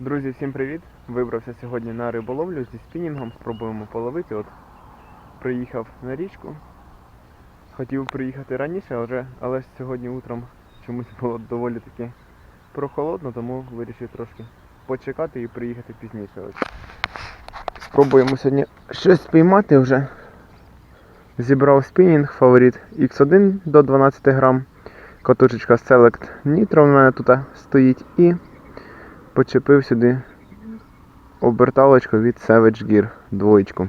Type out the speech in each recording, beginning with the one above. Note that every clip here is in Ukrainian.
Друзі, всім привіт! Вибрався сьогодні на риболовлю зі спінінгом, спробуємо половити. От приїхав на річку. Хотів приїхати раніше, але, але сьогодні утром чомусь було доволі таки прохолодно, тому вирішив трошки почекати і приїхати пізніше. Ось. Спробуємо сьогодні щось спіймати вже. Зібрав спінінг, фаворит X1 до 12 грам. Катушечка Select Nitro в мене тут стоїть і почепив сюди оберталочку від Savage Gear двоєчку,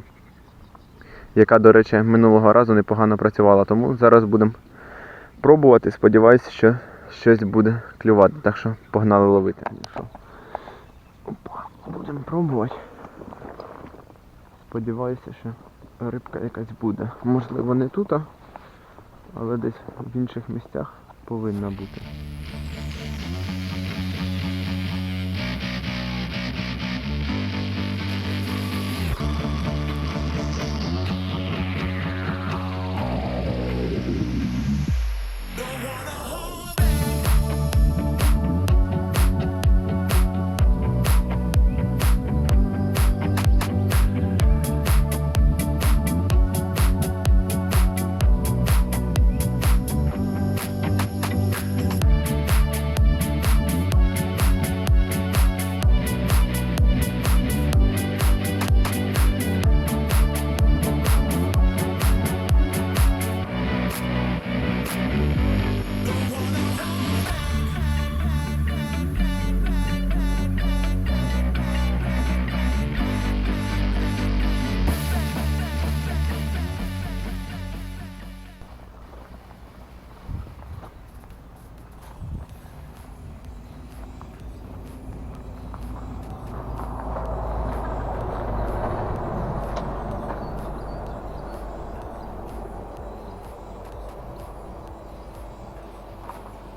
яка, до речі, минулого разу непогано працювала. Тому зараз будемо пробувати. Сподіваюся, що щось буде клювати. Так що погнали ловити. Будемо пробувати. Сподіваюся, що рибка якась буде. Можливо, не тут, але десь в інших місцях повинна бути.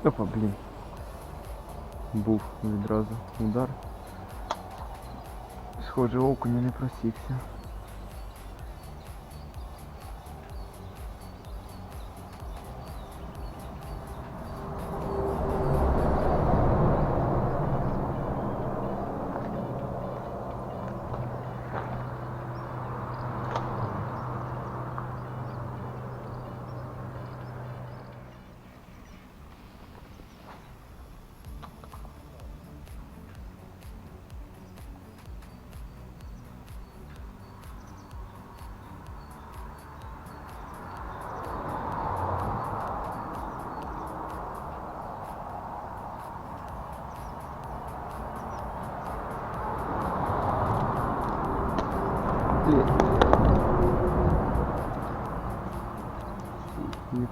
Опа, блін. Був відразу удар. Схоже, окунь не просікся.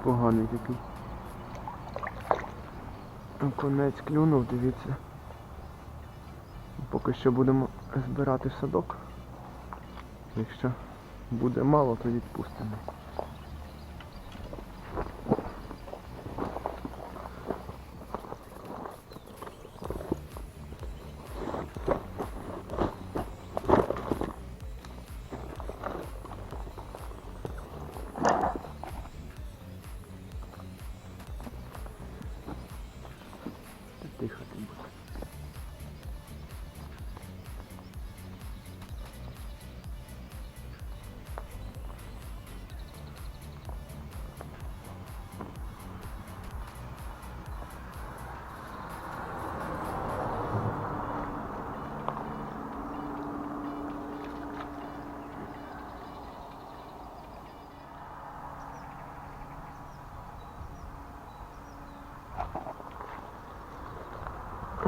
Непоганий такий. Конець клюнув, дивіться. Поки що будемо збирати садок. Якщо буде мало, то відпустимо.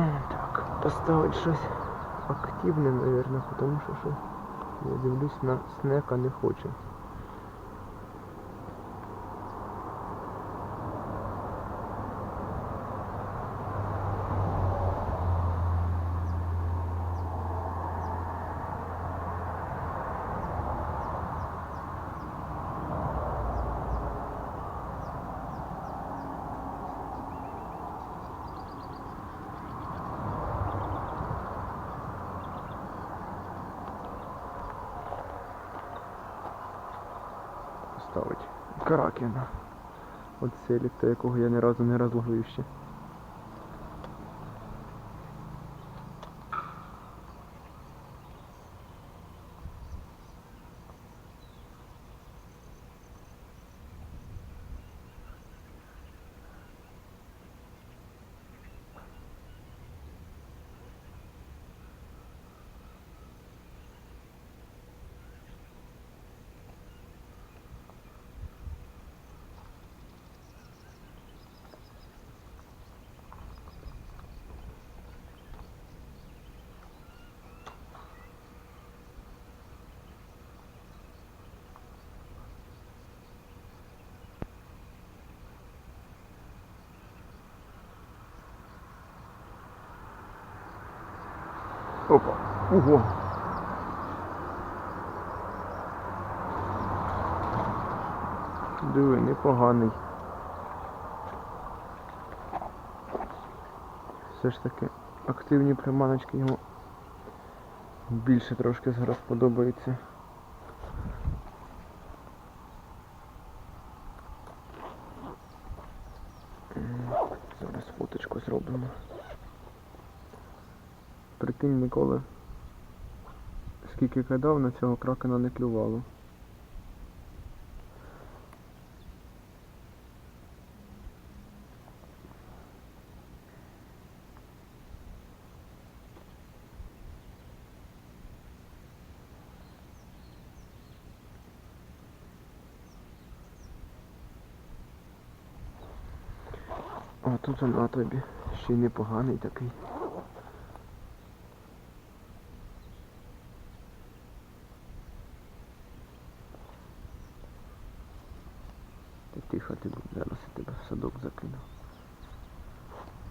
Так, поставить щось активне, наверное, потому що що я дивлюсь на снека не хоче. Ставить Каракіна. От якого я ні разу не розловив ще. Опа. Ого. Диви, непоганий. Все ж таки активні приманочки йому більше трошки зараз подобаються. Зараз фоточку зробимо. Прикинь, ніколи скільки кидав, на цього кракена не клювало. А тут вона тобі ще й непоганий такий. Ти тихо, зараз я тебе в садок закину.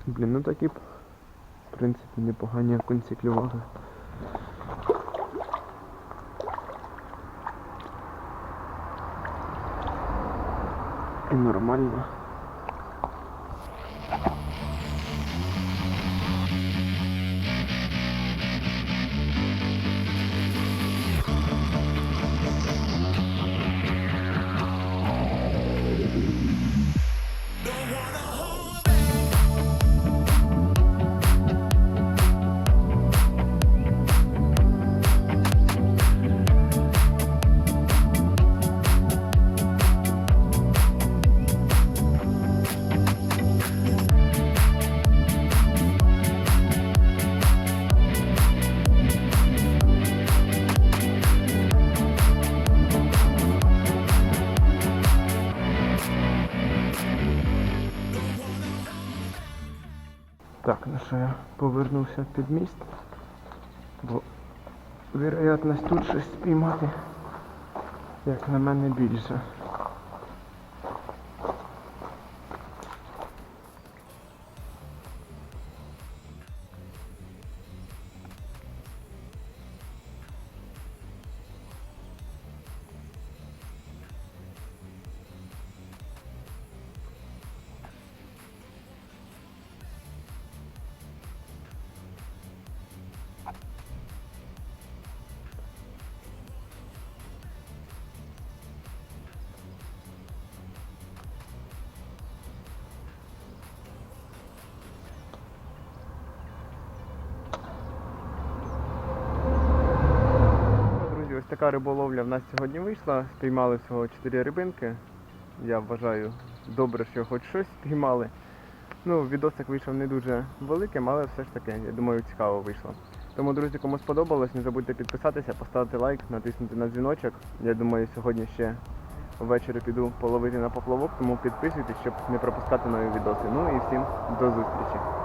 Блін, ну такі, в принципі, непогані окунці клювали. І нормально. Що я повернувся під міст, бо вероятність тут щось спіймати, як на мене більше. Така риболовля в нас сьогодні вийшла. Спіймали всього 4 рибинки. Я вважаю добре, що хоч щось спіймали. Ну, відосик вийшов не дуже великим, але все ж таки, я думаю, цікаво вийшло. Тому, друзі, кому сподобалось, не забудьте підписатися, поставити лайк, натиснути на дзвіночок. Я думаю, сьогодні ще ввечері піду половити на поплавок, тому підписуйтесь, щоб не пропускати нові відоси. Ну і всім до зустрічі.